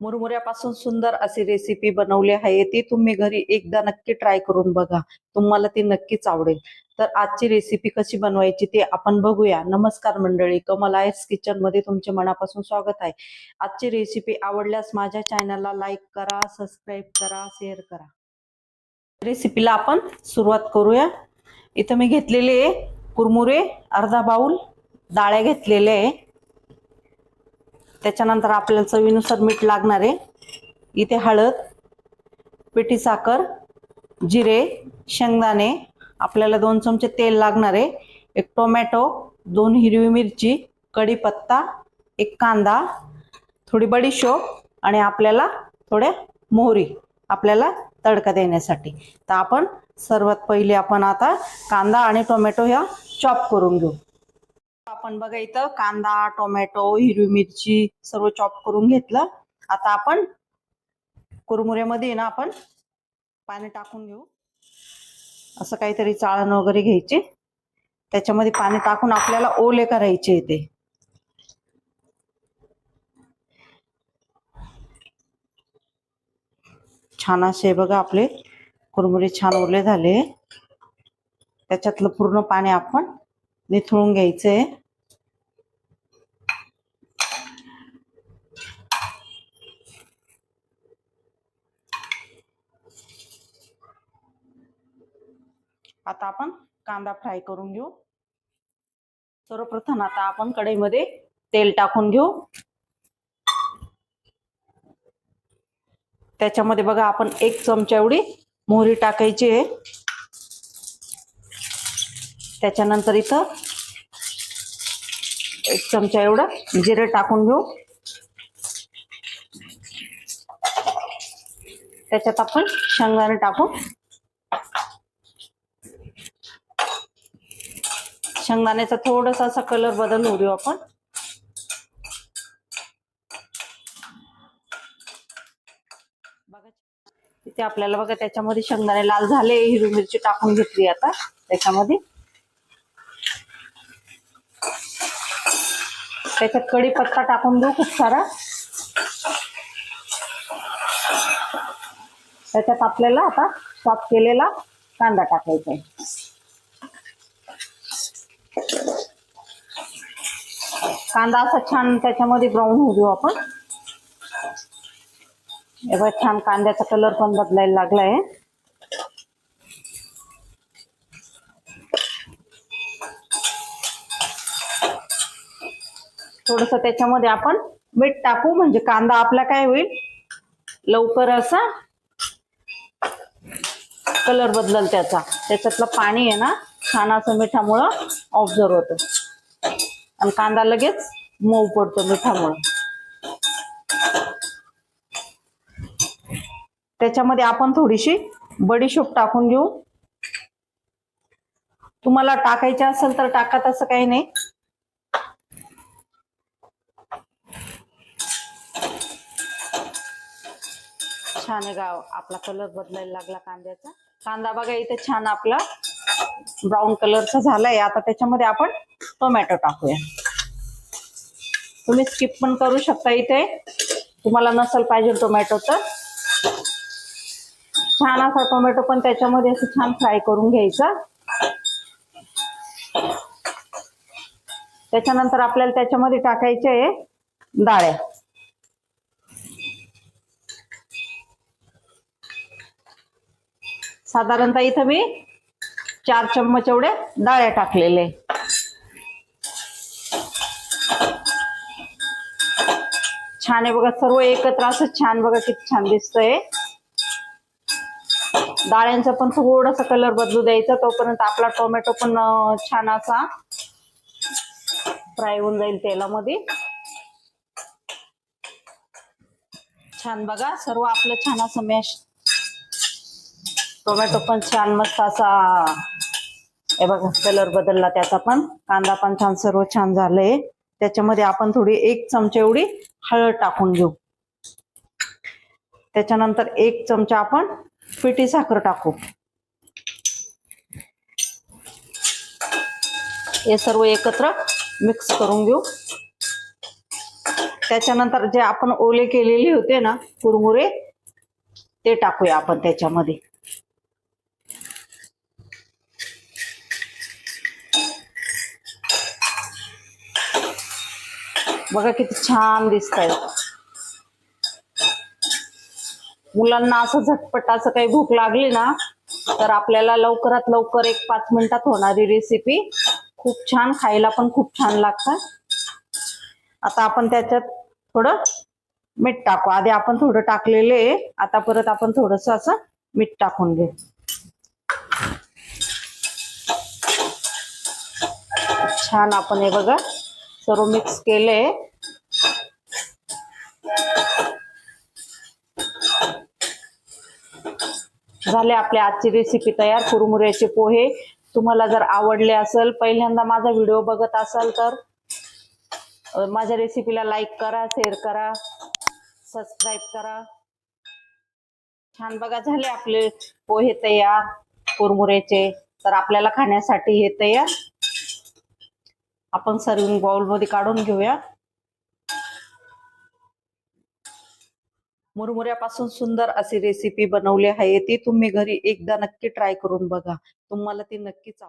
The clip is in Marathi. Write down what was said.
मुरमुऱ्यापासून सुंदर अशी रेसिपी बनवली आहे. ती तुम्ही घरी एकदा नक्की ट्राय करून बघा. तुम्हाला ती नक्कीच आवडेल. तर आजची रेसिपी कशी बनवायची ते आपण बघूया. नमस्कार मंडळी कमल आयर्स किचनमध्ये तुमचे मनापासून स्वागत आहे. आजची रेसिपी आवडल्यास माझ्या चॅनलला लाईक करा सबस्क्राईब करा शेअर करा. रेसिपीला आपण सुरुवात करूया. इथं मी घेतलेले कुरमुरे अर्धा बाऊल डाळ्या घेतलेल्या आहे. त्याच्यानंतर आपल्याला चवीनुसार मीठ लागणार आहे. इथे हळद पिठी साखर जिरे शेंगदाणे आपल्याला दोन चमचे तेल लागणार आहे. एक टोमॅटो दोन हिरवी मिरची कढीपत्ता एक कांदा थोडी बडीशोप आणि आपल्याला थोड्या मोहरी आपल्याला तडका देण्यासाठी. तर आपण सर्वात पहिले आपण आता कांदा आणि टोमॅटो ह्या चॉप करून घेऊ. आपण बघा इथं कांदा टोमॅटो हिरवी मिरची सर्व चॉप करून घेतलं. आता आपण कुरमुऱ्यामध्ये ना आपण पाणी टाकून घेऊ. असं काहीतरी चाळण वगैरे घ्यायचे. त्याच्यामध्ये पाणी टाकून आपल्याला ओले करायचे ते. छान असे बघा आपले. कुरमुरे छान ओले झाले. त्याच्यातलं पूर्ण पाणी आपण निथळून घ्यायचंय आता आपण कांदा फ्राय करून घेऊ. सर्वप्रथम आता आपण कढईमध्ये तेल टाकून घेऊ. त्याच्यामध्ये बघा आपण एक चमचा एवढी मोहरी टाकायची आहे. त्याच्यानंतर इथं एक चमचा एवढं जिरे टाकून घेऊ. त्याच्यात आपण शेंगदाणे टाकू. शेंगदाण्याचा थोडासा असा कलर बदल होऊ देऊ आपण. बघा. इथे आपल्याला बघा त्याच्यामध्ये शेंगदाणे लाल झाले हिरवी मिरची टाकून घेतली आता त्याच्यामध्ये. त्याच्यात कढीपत्ता टाकून देऊ खूप सारा. त्याच्यात आपल्याला आता चॉप केलेला कांदा टाकायचा आहे. कांदा असा छान त्याच्यामध्ये ब्राऊन होऊ देऊ आपण. एवढा छान कांद्याचा कलर पण बदलायला लागलाय. थोडस त्याच्यामध्ये आपण मीठ टाकू म्हणजे कांदा आपला काय होईल? लवकर असा कलर बदलल त्याचा. त्याच्यातलं पाणी आहे ना छान असं मिठामुळं ऑब्झर्व होतं. आणि कांदा लगेच मऊ पडतो मिठामुळं. त्याच्यामध्ये आपण थोडीशी बडीशोप टाकून घेऊ. तुम्हाला टाकायचे असेल तर टाका तसं काही नाही. छान आहे गाव. आपला कलर बदलायला लागला कांद्याचा. कांदा बघा इथे छान आपला ब्राऊन कलरचा झालाय. आता त्याच्यामध्ये आपण टोमॅटो टाकूया. तुम्ही स्किप पण करू शकता इथे. तुम्हाला नसल पाहिजे टोमॅटो तर छान असा टोमॅटो पण त्याच्यामध्ये असं छान फ्राय करून घ्यायचा. त्याच्यानंतर आपल्याला त्याच्यामध्ये टाकायचे आहे डाळ्या. साधारणतः इथं मी चार चम्मच एवढे डाळ्या टाकलेले. छान आहे बघा सर्व एकत्र असं छान बघा किती छान दिसतंय. डाळ्यांचा पण थोडासा कलर बदलू द्यायचा तोपर्यंत आपला टोमॅटो पण छान असा फ्राय होऊन जाईल तेलामध्ये. छान बघा सर्व आपलं छान असं मॅश टोमॅटो पण छान मस्त असा हे बघा कलर बदलला त्याचा पण. कांदा पण छान सर्व छान झालंय. त्याच्यामध्ये आपण थोडी एक चमचा एवढी हळद टाकून घेऊ. त्याच्यानंतर एक चमचा आपण पिठी साखर टाकू. हे सर्व एकत्र मिक्स करून घेऊ. त्याच्यानंतर जे आपण ओले केलेले होते ना कुरमुरे ते टाकूया आपण त्याच्यामध्ये. बघा किती छान दिसत मुलांना असं झटपट असं काही भूक लागली ना तर आपल्याला लवकरात लवकर एक पाच मिनिटात होणारी रेसिपी खूप छान खायला पण खूप छान लागतात आता आपण त्याच्यात थोडं मीठ टाकू. आधी आपण थोडं टाकलेले आहे आता परत आपण थोडस असं मीठ टाकून घेऊ. छान आपण हे बघा. सर्व मिक्स केले. झाले आपल्या आजची रेसिपी तयार. कुरमुऱ्याचे पोहे. तुम्हाला जर आवडले असेल पहिल्यांदा माझा व्हिडिओ बघत असाल तर माझ्या रेसिपीला लाईक करा शेअर करा सबस्क्राईब करा. छान बघा झाले आपले पोहे तयार कुरमुऱ्याचे. तर आपल्याला खाण्यासाठी हे तयार. आपण सर्विंग बाउलमध्ये काढून घेऊया. मुरमुऱ्यापासून सुंदर अशी रेसिपी बनवली आहे ती. तुम्ही घरी एकदा नक्की ट्राय करून बघा. तुम्हाला ती नक्कीच आवडेल